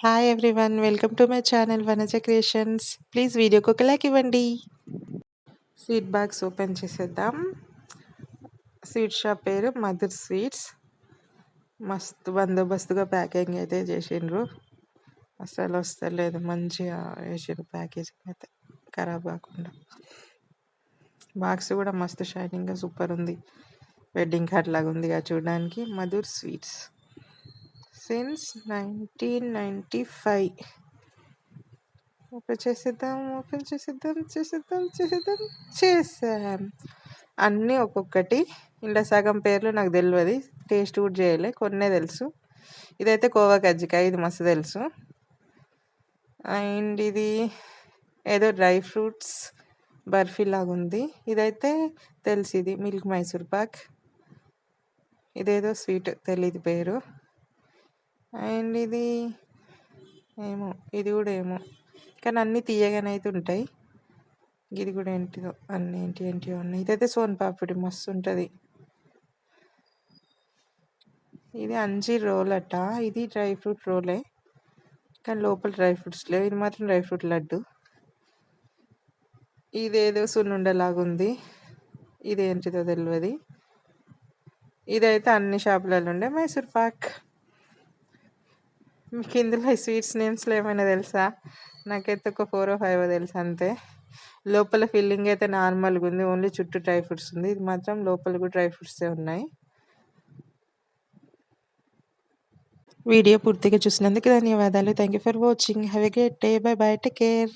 Hi everyone welcome to my channel Vanaja creations please వీడియోకి ఒక like ఇవ్వండి sweet box open చేసేద్దాం. Sweet shop పేరు మధుర్ స్వీట్స్ మస్తు బందోబస్తుగా ప్యాకింగ్ అయితే చేసిండ్రు. అసలు వస్తలేదు మంచిగా వేసిండ్రు ప్యాకేజింగ్ అయితే. ఖరాబ్ కాకుండా. బాక్స్ కూడా మస్తు షైనింగ్గా సూపర్ ఉంది. వెడ్డింగ్ కార్డ్ లాగా ఉంది చూడడానికి. Madhur sweets since nineteen ninety five open చేసేద్దాం ఓపెన్ చేసేద్దాం చేసేద్దాం చేసేద్దాం చేసాం అన్నీ ఒక్కొక్కటి. ఇలా సగం పేర్లు నాకు తెలియదు టేస్ట్ కూడా చేయలే కొన్నే తెలుసు. ఇదైతే కోవా కజ్జికాయ ఇది మస్తు తెలుసు. అండ్ ఇది ఏదో డ్రై ఫ్రూట్స్ బర్ఫీ లాగా ఉంది. ఇదైతే తెలుసు ఇది మిల్క్ మైసూర్ పాక్. ఇదేదో స్వీట్ తెలియదు పేరు. అండ్ ఇది? ఏమో ఇది కూడా ఏమో. కానీ అన్నీ తీయగానే అయితే ఉంటాయి. ఇది కూడా ఏంటిదో అన్నీ ఏంటి ఏంటి ఉన్నాయి ఇదైతే సోన్ పాపిడి మస్తు ఉంటుంది. ఇది అంజీర్ రోల్ అట. ఇది డ్రై ఫ్రూట్ రోలే. కానీ లోపల డ్రై ఫ్రూట్స్ లేవు. ఇది మాత్రం డ్రై ఫ్రూట్ లడ్డు. ఇదేదో సున్నుండలాగా ఉంది. ఇదేంటిదో తెలియదు ఇదైతే అన్ని షాపులలో ఉండే మైసూర్ పాక్. మీకు ఇందులో స్వీట్స్ నేమ్స్లో ఏమైనా తెలుసా? నాకైతే ఒక ఫోర్ ఫైవ్ తెలుసు అంతే. లోపల ఫిల్లింగ్ అయితే నార్మల్గా ఉంది. ఓన్లీ చుట్టూ డ్రై ఫ్రూట్స్ ఉంది. ఇది మాత్రం లోపల కూడా డ్రై ఫ్రూట్సే ఉన్నాయి. వీడియో పూర్తిగా చూసినందుకు ధన్యవాదాలు. Thank you for watching have a great day bye bye take care